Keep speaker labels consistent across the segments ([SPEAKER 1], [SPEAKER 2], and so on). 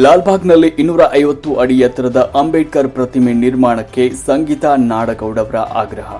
[SPEAKER 1] ಲಾಲ್ಬಾಗ್ನಲ್ಲಿ ಇನ್ನೂರ ಐವತ್ತು ಅಡಿ ಎತ್ತರದ ಅಂಬೇಡ್ಕರ್ ಪ್ರತಿಮೆ ನಿರ್ಮಾಣಕ್ಕೆ ಸಂಗೀತಾ ನಾಡಗೌಡವರ ಆಗ್ರಹ.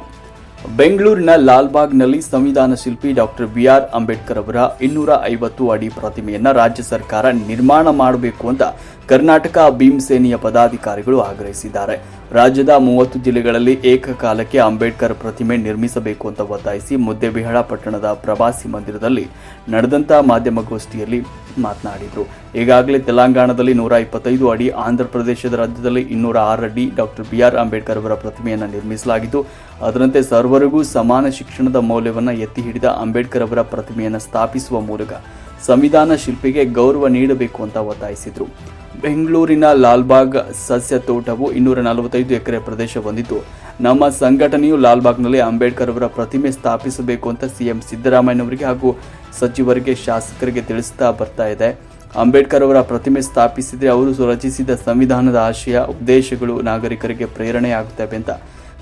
[SPEAKER 1] ಬೆಂಗಳೂರಿನ ಲಾಲ್ಬಾಗ್ನಲ್ಲಿ ಸಂವಿಧಾನ ಶಿಲ್ಪಿ ಡಾಕ್ಟರ್ ಬಿ ಆರ್ ಅಂಬೇಡ್ಕರ್ ಅವರ ಇನ್ನೂರ ಐವತ್ತು ಅಡಿ ಪ್ರತಿಮೆಯನ್ನು ರಾಜ್ಯ ಸರ್ಕಾರ ನಿರ್ಮಾಣ ಮಾಡಬೇಕು ಅಂತ ಕರ್ನಾಟಕ ಭೀಮಸೇನೆಯ ಪದಾಧಿಕಾರಿಗಳು ಆಗ್ರಹಿಸಿದ್ದಾರೆ. ರಾಜ್ಯದ ಮೂವತ್ತು ಜಿಲ್ಲೆಗಳಲ್ಲಿ ಏಕಕಾಲಕ್ಕೆ ಅಂಬೇಡ್ಕರ್ ಪ್ರತಿಮೆ ನಿರ್ಮಿಸಬೇಕು ಅಂತ ಒತ್ತಾಯಿಸಿ ಮುದ್ದೆಬಿಹಳ ಪಟ್ಟಣದ ಪ್ರವಾಸಿ ಮಂದಿರದಲ್ಲಿ ನಡೆದಂತ ಮಾಧ್ಯಮಗೋಷ್ಠಿಯಲ್ಲಿ ಮಾತನಾಡಿದರು. ಈಗಾಗಲೇ ತೆಲಂಗಾಣದಲ್ಲಿ ನೂರ ಇಪ್ಪತ್ತೈದು ಅಡಿ ಆಂಧ್ರ ಪ್ರದೇಶದ ರಾಜ್ಯದಲ್ಲಿ ಇನ್ನೂರ ಆರು ಅಡಿ ಡಾಕ್ಟರ್ ಬಿ ಆರ್ ಅಂಬೇಡ್ಕರ್ ಅವರ ಪ್ರತಿಮೆಯನ್ನು ನಿರ್ಮಿಸಲಾಗಿದ್ದು, ಅದರಂತೆ ಸರ್ವರಿಗೂ ಸಮಾನ ಶಿಕ್ಷಣದ ಮೌಲ್ಯವನ್ನು ಎತ್ತಿ ಹಿಡಿದ ಅಂಬೇಡ್ಕರ್ ಅವರ ಪ್ರತಿಮೆಯನ್ನು ಸ್ಥಾಪಿಸುವ ಮೂಲಕ ಸಂವಿಧಾನ ಶಿಲ್ಪಿಗೆ ಗೌರವ ನೀಡಬೇಕು ಅಂತ ಒತ್ತಾಯಿಸಿದರು. ಬೆಂಗಳೂರಿನ ಲಾಲ್ಬಾಗ್ ಸಸ್ಯ ತೋಟವು ಇನ್ನೂರ ನಲವತ್ತೈದು ಎಕರೆ ಪ್ರದೇಶ ಹೊಂದಿದ್ದು, ನಮ್ಮ ಸಂಘಟನೆಯು ಲಾಲ್ಬಾಗ್ನಲ್ಲಿ ಅಂಬೇಡ್ಕರ್ ಅವರ ಪ್ರತಿಮೆ ಸ್ಥಾಪಿಸಬೇಕು ಅಂತ ಸಿಎಂ ಸಿದ್ದರಾಮಯ್ಯನವರಿಗೆ ಹಾಗೂ ಸಚಿವರಿಗೆ ಶಾಸಕರಿಗೆ ತಿಳಿಸ್ತಾ ಬರ್ತಾ ಇದೆ. ಅಂಬೇಡ್ಕರ್ ಅವರ ಪ್ರತಿಮೆ ಸ್ಥಾಪಿಸಿದರೆ ಅವರು ರಚಿಸಿದ ಸಂವಿಧಾನದ ಆಶಯ, ಉದ್ದೇಶಗಳು ನಾಗರಿಕರಿಗೆ ಪ್ರೇರಣೆಯಾಗುತ್ತವೆ ಅಂತ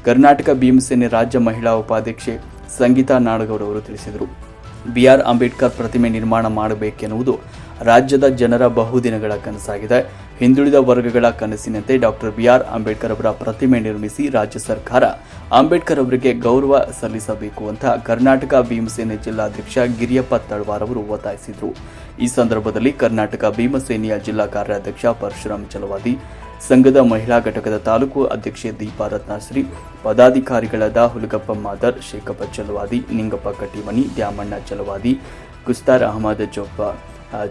[SPEAKER 1] ಕರ್ನಾಟಕ ಭೀಮಸೇನೆ ರಾಜ್ಯ ಮಹಿಳಾ ಉಪಾಧ್ಯಕ್ಷೆ ಸಂಗೀತಾ ನಾಡಗೌಡ ಅವರು ತಿಳಿಸಿದರು. ಬಿ ಆರ್ ಅಂಬೇಡ್ಕರ್ ಪ್ರತಿಮೆ ನಿರ್ಮಾಣ ಮಾಡಬೇಕೆನ್ನುವುದು ರಾಜ್ಯದ ಜನರ ಬಹುದಿನಗಳ ಕನಸಾಗಿದೆ. ಹಿಂದುಳಿದ ವರ್ಗಗಳ ಕನಸಿನಂತೆ ಡಾಕ್ಟರ್ ಬಿ ಆರ್ ಅಂಬೇಡ್ಕರ್ ಅವರ ಪ್ರತಿಮೆ ನಿರ್ಮಿಸಿ ರಾಜ್ಯ ಸರ್ಕಾರ ಅಂಬೇಡ್ಕರ್ ಅವರಿಗೆ ಗೌರವ ಸಲ್ಲಿಸಬೇಕು ಅಂತ ಕರ್ನಾಟಕ ಭೀಮಸೇನೆ ಜಿಲ್ಲಾಧ್ಯಕ್ಷ ಗಿರಿಯಪ್ಪ ತಳವಾರ್ ಅವರು ಒತ್ತಾಯಿಸಿದರು. ಈ ಸಂದರ್ಭದಲ್ಲಿ ಕರ್ನಾಟಕ ಭೀಮಸೇನೆಯ ಜಿಲ್ಲಾ ಕಾರ್ಯಾಧ್ಯಕ್ಷ ಪರಶುರಾಮ್ ಚಲವಾದಿ, ಸಂಘದ ಮಹಿಳಾ ಘಟಕದ ತಾಲೂಕು ಅಧ್ಯಕ್ಷೆ ದೀಪಾ ರತ್ನಾಶ್ರೀ, ಪದಾಧಿಕಾರಿಗಳಾದ ಹುಲಗಪ್ಪ ಮಾದರ್, ಶೇಖಪ್ಪ ಚಲವಾದಿ, ನಿಂಗಪ್ಪ ಕಟ್ಟಿಮನಿ, ದ್ಯಾಮಣ್ಣ ಚಲವಾದಿ, ಕುಸ್ತಾರ್ ಅಹಮದ್ ಚೋಪ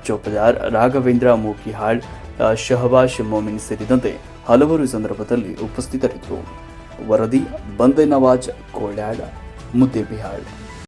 [SPEAKER 1] ಚೋಪದಾರ್, ರಾಘವೇಂದ್ರ ಮೂಕಿಹಾಳ್ ಆ, ಶಹಬಾಷ್ ಮೊಮಿನ್ ಸೇರಿದಂತೆ ಹಲವರು ಸಂದರ್ಭದಲ್ಲಿ ಉಪಸ್ಥಿತರಿದ್ದರು. ವರದಿ ಬಂದೆ ನವಾಜ್ ಕೋಳ್ಯಾಡ ಮುದ್ದೆಬಿಹಾಳ್